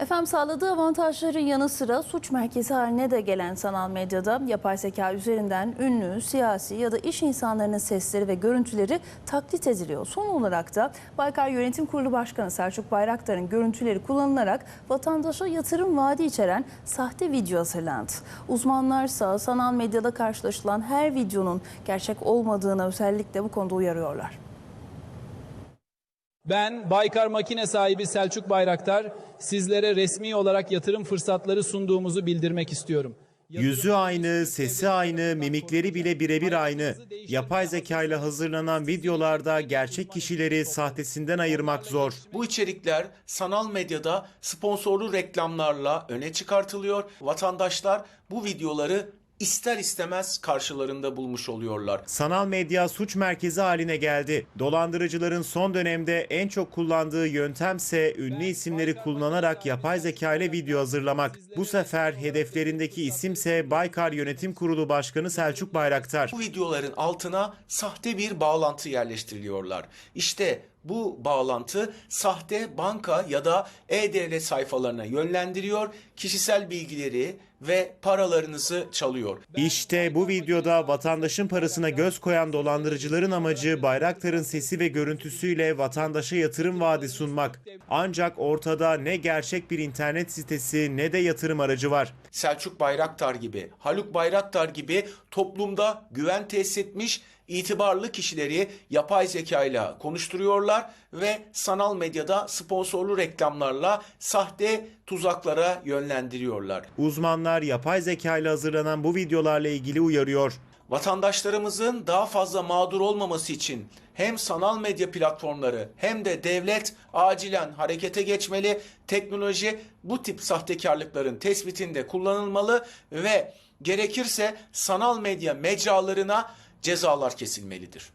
Efendim sağladığı avantajların yanı sıra suç merkezi haline de gelen sanal medyada yapay zeka üzerinden ünlü, siyasi ya da iş insanlarının sesleri ve görüntüleri taklit ediliyor. Son olarak da Baykar Yönetim Kurulu Başkanı Selçuk Bayraktar'ın görüntüleri kullanılarak vatandaşa yatırım vaadi içeren sahte video hazırlandı. Uzmanlarsa sanal medyada karşılaşılan her videonun gerçek olmadığına özellikle bu konuda uyarıyorlar. Ben Baykar makine sahibi Selçuk Bayraktar sizlere resmi olarak yatırım fırsatları sunduğumuzu bildirmek istiyorum. Yüzü aynı, sesi aynı, mimikleri bile birebir aynı. Yapay zeka ile hazırlanan videolarda gerçek kişileri sahtesinden ayırmak zor. Bu içerikler sanal medyada sponsorlu reklamlarla öne çıkartılıyor. Vatandaşlar bu videoları ister istemez karşılarında bulmuş oluyorlar. Sanal medya suç merkezi haline geldi. Dolandırıcıların son dönemde en çok kullandığı yöntemse ünlü isimleri kullanarak yapay zeka ile video hazırlamak. Bu sefer hedeflerindeki isimse Baykar Yönetim Kurulu Başkanı Selçuk Bayraktar. Bu videoların altına sahte bir bağlantı yerleştiriliyorlar. İşte bu bağlantı sahte banka ya da e-devlet sayfalarına yönlendiriyor, kişisel bilgileri ve paralarınızı çalıyor. İşte bu videoda vatandaşın parasına göz koyan dolandırıcıların amacı Bayraktar'ın sesi ve görüntüsüyle vatandaşa yatırım vaadi sunmak. Ancak ortada ne gerçek bir internet sitesi ne de yatırım aracı var. Selçuk Bayraktar gibi, Haluk Bayraktar gibi toplumda güven tesis etmiş itibarlı kişileri yapay zeka ile konuşturuyorlar ve sanal medyada sponsorlu reklamlarla sahte tuzaklara yönlendiriyorlar. Uzmanlar yapay zeka ile hazırlanan bu videolarla ilgili uyarıyor. Vatandaşlarımızın daha fazla mağdur olmaması için hem sanal medya platformları hem de devlet acilen harekete geçmeli. Teknoloji bu tip sahtekarlıkların tespitinde kullanılmalı ve gerekirse sanal medya mecralarına cezalar kesilmelidir.